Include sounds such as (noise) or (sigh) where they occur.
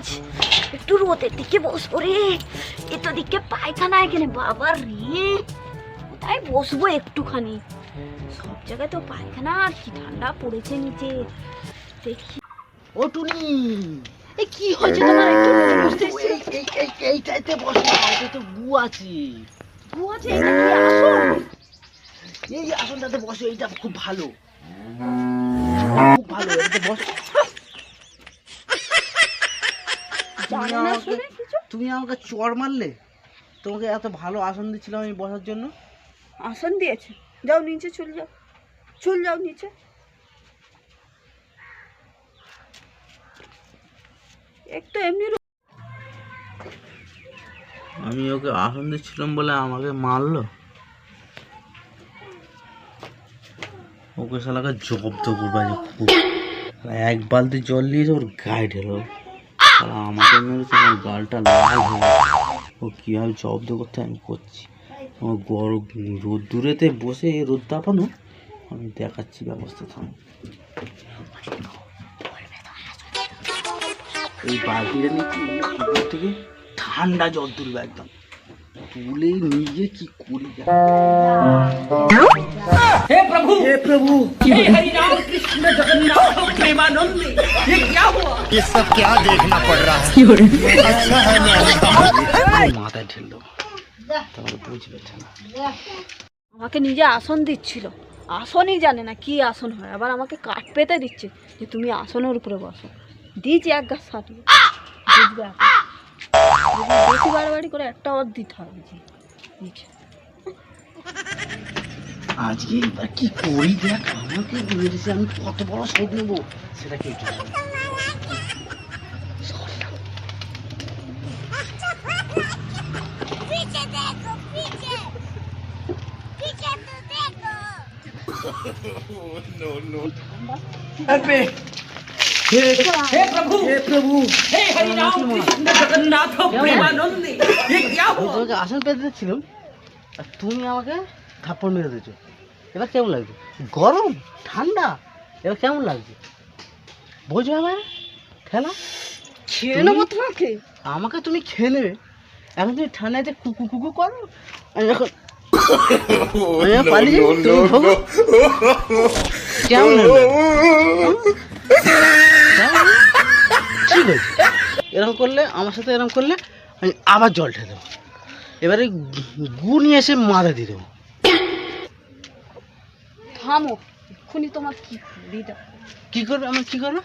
আজ। একটু রোদের দিকে বসবো রে এত দিকে পায়খানা এখানে বাবা রে। তাই বসবো একটুখানি? সব জায়গায় তো পায়খানা আর কি ঠান্ডা পড়েছে নিচে। দেখি। ও টুনি। এই কি হয়েছে তোমার? একটু বসতে এই এই এই এইটাইতে বসো এটা তো গু আছে। গু আছে? এটা কি আসল? এই আসনটাতে বসো এইটা খুব ভালো। খুব ভালো বসো। জানো না তুমি আমাকে চড় মারলে? তোমাকে এত ভালো আসন দিচ্ছিলাম আমি বসার জন্য? আসন দিয়েছে। যাও নিচে চলে যাও। চল যাও নিচে। একটু এমনি আমি ওকে আসন দিচ্ছিলাম বলে আমাকে মারলো? ওকে শালাকে জব্দ করব এক বালতি জল নিয়ে ওর গায়ে ঢেলো শালা আমাকে মেরেছে আমার গালটা লাল হয়ে। ও কীভাবে জব্দ করতে আমি করছি। আমার গরম রোদ্দুরেতে বসে রোদ তাপানো আমি দেখাচ্ছি ব্যবস্থা থাম। এই বালতিটা নিচ্ছি থেকে ঠান্ডা জল তুলবে একদম। তুলেই নিজে কি করি দেখ। हे प्रभु হে প্রভু हे हरि राम कृष्ण जगन्नाथ प्रेमानंद ये क्या हुआ ये सब क्या देखना पड़ रहा है अच्छा है मैं अंधा हूं। মাথায় ঢেললো তাহলে বুঝবে না আমাকে নিজে আসন দিচ্ছিল আসনই জানে না কি আসন হয় আবার আমাকে কাঠ পেতে দিচ্ছে যে তুমি আসনের উপরে বসো দিয়েছি এক গাছ সাটিয়ে বুঝবে এখন। যদি বেশি বাড়াবাড়ি করে একটা ওর দিতে হবে নিচে আজকে এবার কি করি দেখ আমাকে বলেছে আমি কত বড় শোধ নেব সেটা কি জানি। হে हे प्रभु হে প্রভু हे हरि राम कृष्ण जगन्नाथ प्रेमानंद ये क्या আমি हुआ তোমাকে আসন পেতে দিচ্ছিলাম আর তুমি আমাকে থাপ্পড় মেরে দিয়েছো এবার কেমন লাগছে গরম ঠান্ডা এবার কেমন লাগছে বোঝো আমার খেলা খেয়ে নেবো তোমাকে আমাকে তুমি খেয়ে নেবে এখন তুমি ঠান্ডাতে কুকু কুকু করো আমি এখন আমি এখন পালিয়ে যাই, তুমি ভোগো। কেমন (laughs) হলো? হুম? কেমন হলো? ঠিক আছে এরকম করলে আমার সাথে এরকম করলে আমি আবার জল ঢেলে দেবো। এবারে গু নিয়ে এসে মাথা দিয়ে দেবো। থামো এক্ষুনি তোমার কি দিদা কী করবে? আমার কী করব?